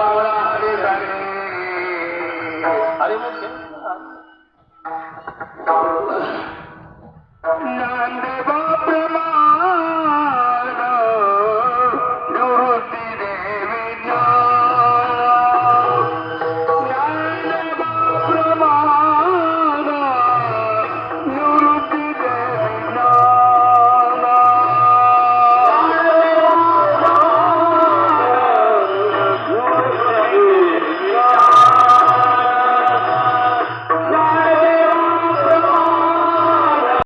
रात्री जले धरोनीचे